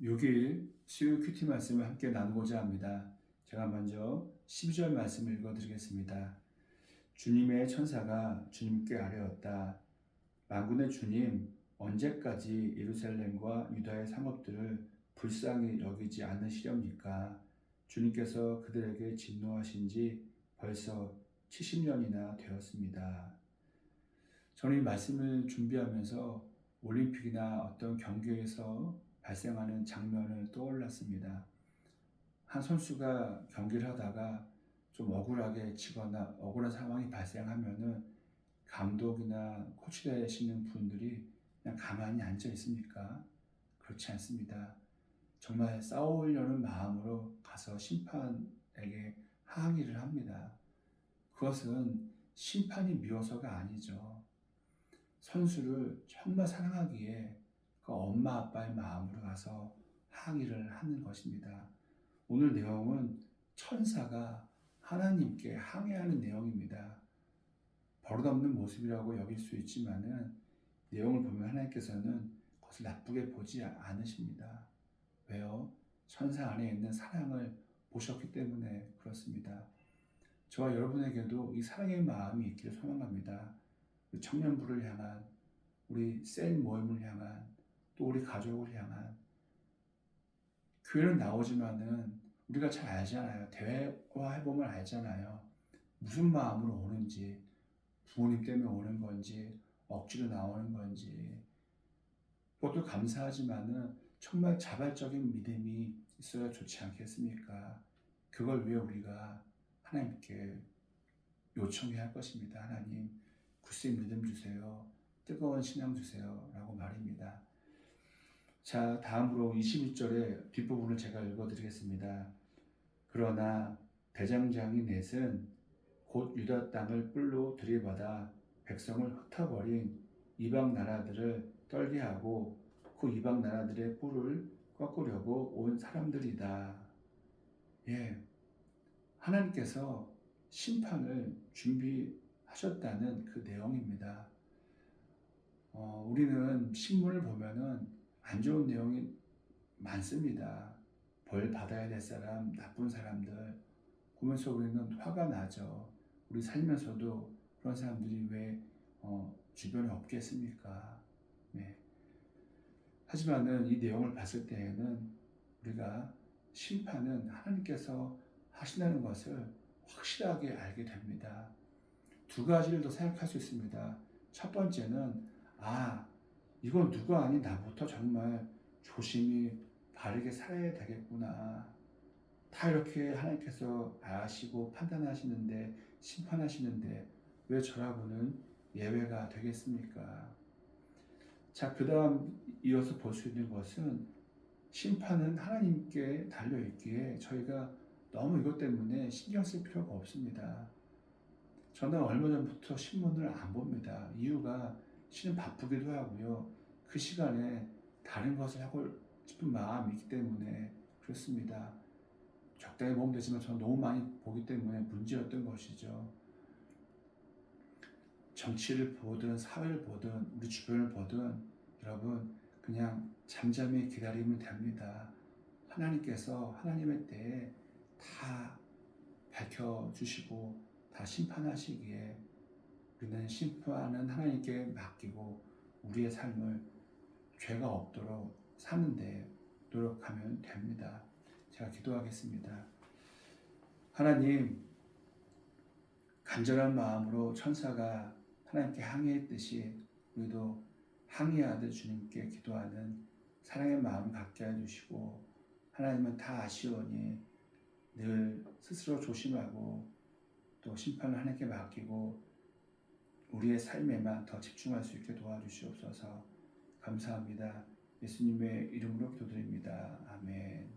6일 수요 큐티 말씀을 함께 나누고자 합니다. 제가 먼저 12절 말씀을 읽어드리겠습니다. 주님의 천사가 주님께 아뢰었다. 만군의 주님, 언제까지 예루살렘과 유다의 상업들을 불쌍히 여기지 않으시렵니까? 주님께서 그들에게 진노하신 지 벌써 70년이나 되었습니다. 저는 이 말씀을 준비하면서 올림픽이나 어떤 경기에서 발생하는 장면을 떠올랐습니다. 한 선수가 경기를 하다가 좀 억울하게 치거나 억울한 상황이 발생하면은 감독이나 코치 되시는 분들이 그냥 가만히 앉아 있습니까? 그렇지 않습니다. 정말 싸우려는 마음으로 가서 심판에게 항의를 합니다. 그것은 심판이 미워서가 아니죠. 선수를 정말 사랑하기에 그 엄마 아빠의 마음으로 가서 항의를 하는 것입니다. 오늘 내용은 천사가 하나님께 항의하는 내용입니다. 버릇없는 모습이라고 여길 수 있지만은 내용을 보면 하나님께서는 그것을 나쁘게 보지 않으십니다. 왜요? 천사 안에 있는 사랑을 보셨기 때문에 그렇습니다. 저와 여러분에게도 이 사랑의 마음이 있기를 소망합니다. 청년부를 향한 우리 셀 모임을 향한 또 우리 가족을 향한 교회는 나오지만은 우리가 잘 알잖아요. 대화 해 보면 알잖아요. 무슨 마음으로 오는지 부모님 때문에 오는 건지 억지로 나오는 건지 그것도 감사하지만은 정말 자발적인 믿음이 있어야 좋지 않겠습니까? 그걸 위해 우리가 하나님께 요청해야 할 것입니다. 하나님, 굳세 믿음 주세요. 뜨거운 신앙 주세요. 라고 말입니다. 자, 다음으로 21절의 뒷부분을 제가 읽어드리겠습니다. 그러나 대장장이 넷은 곧 유다 땅을 뿔로 들이받아 백성을 흩어버린 이방 나라들을 떨게 하고 그 이방 나라들의 뿔을 꺾으려고 온 사람들이다. 예. 하나님께서 심판을 준비하셨다는 그 내용입니다. 어, 우리는 신문을 보면은 안 좋은 내용이 많습니다. 벌 받아야 될 사람, 나쁜 사람들. 보면서 우리는 화가 나죠. 우리 살면서도 그런 사람들이 왜 어, 주변에 없겠습니까? 네. 하지만은 이 내용을 봤을 때에는 우리가 심판은 하나님께서 하신다는 것을 확실하게 알게 됩니다. 두 가지를 더 생각할 수 있습니다. 첫 번째는 아 이건 누가 아닌 나부터 정말 조심히 바르게 살아야 되겠구나. 다 이렇게 하나님께서 아시고 판단하시는데 심판하시는데 왜 저라고는 예외가 되겠습니까? 자, 그 다음 이어서 볼 수 있는 것은 심판은 하나님께 달려있기에 저희가 너무 이것 때문에 신경 쓸 필요가 없습니다. 저는 얼마 전부터 신문을 안 봅니다. 이유가 실은 바쁘기도 하고요. 그 시간에 다른 것을 하고 싶은 마음이 있기 때문에 그렇습니다. 적당히 보면 되지만 저는 너무 많이 보기 때문에 문제였던 것이죠. 정치를 보든 사회를 보든 우리 주변을 보든 여러분 그냥 잠잠히 기다리면 됩니다. 하나님께서 하나님의 때에 다 밝혀주시고 다 심판하시기에 우리는 심판은 하나님께 맡기고 우리의 삶을 죄가 없도록 사는데 노력하면 됩니다. 제가 기도하겠습니다. 하나님, 간절한 마음으로 천사가 하나님께 항의했듯이 우리도 항의하듯 주님께 기도하는 사랑의 마음 갖게 해주시고 하나님은 다 아시오니 늘 스스로 조심하고 또 심판을 하나님께 맡기고 우리의 삶에만 더 집중할 수 있게 도와주시옵소서 감사합니다. 예수님의 이름으로 기도드립니다. 아멘.